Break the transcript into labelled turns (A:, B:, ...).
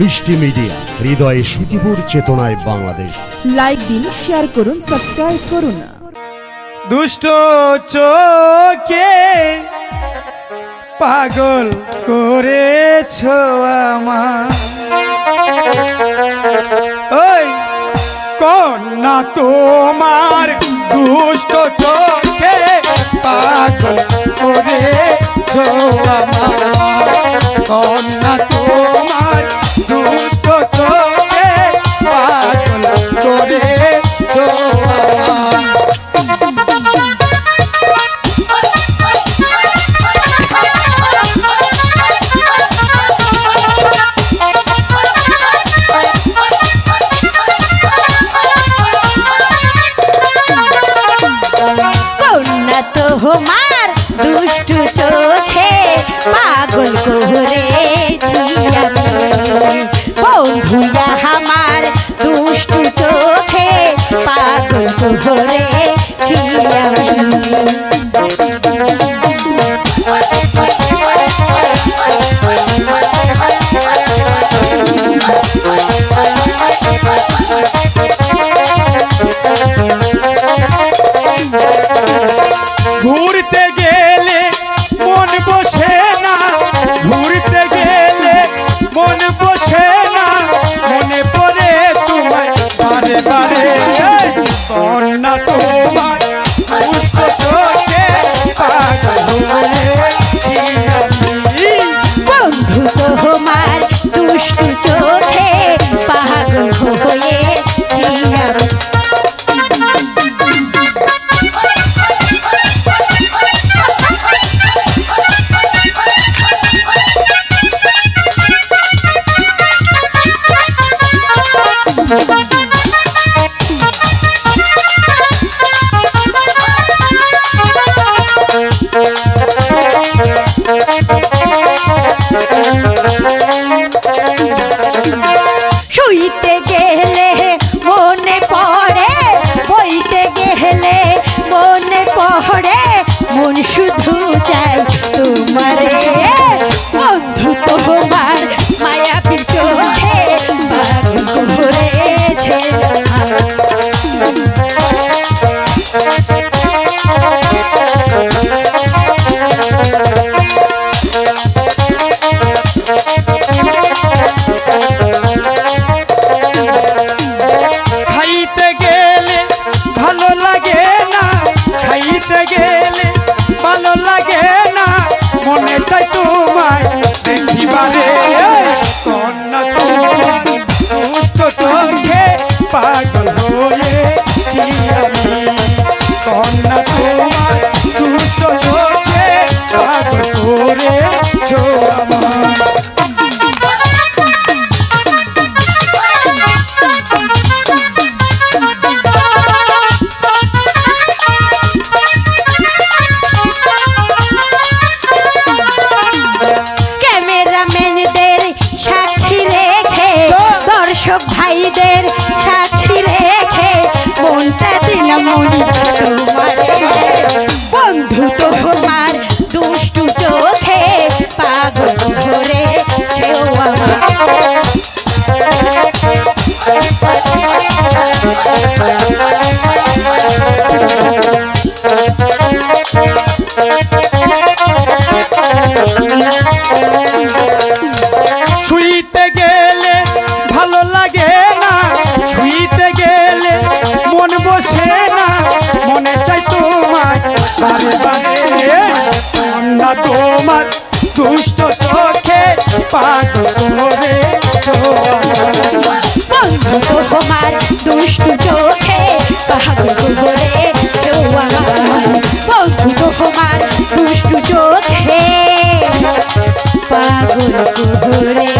A: মিষ্টি মিডিয়া হৃদয়ে সুখীপুর চেতনায় বাংলাদেশ।
B: লাইক দিন শেয়ার করুন সাবস্ক্রাইব করুন।
C: দুষ্ট চোখে পাগল করেছ আমার ওই কন্যা তোমার দুষ্ট চোখে পাগল করেছ তোমার দুষ্টু চোখে পাগল করেছি
D: আমি বন্ধুয়া আমার দুষ্টু চোখে পাগল করেছি
C: কন্যা তোমার
D: ভাইদের সাক্ষী রেখে মনটা দিলাম মনি তোমার বন্ধু তোমার দুষ্টু চোখে পাগল ধরে কেউ আমার।
C: তোমার দুষ্ট চোখে
D: বন্ধু তোমার দুষ্ট চোখে বন্ধু তোমার দুষ্ট চোখে পাগল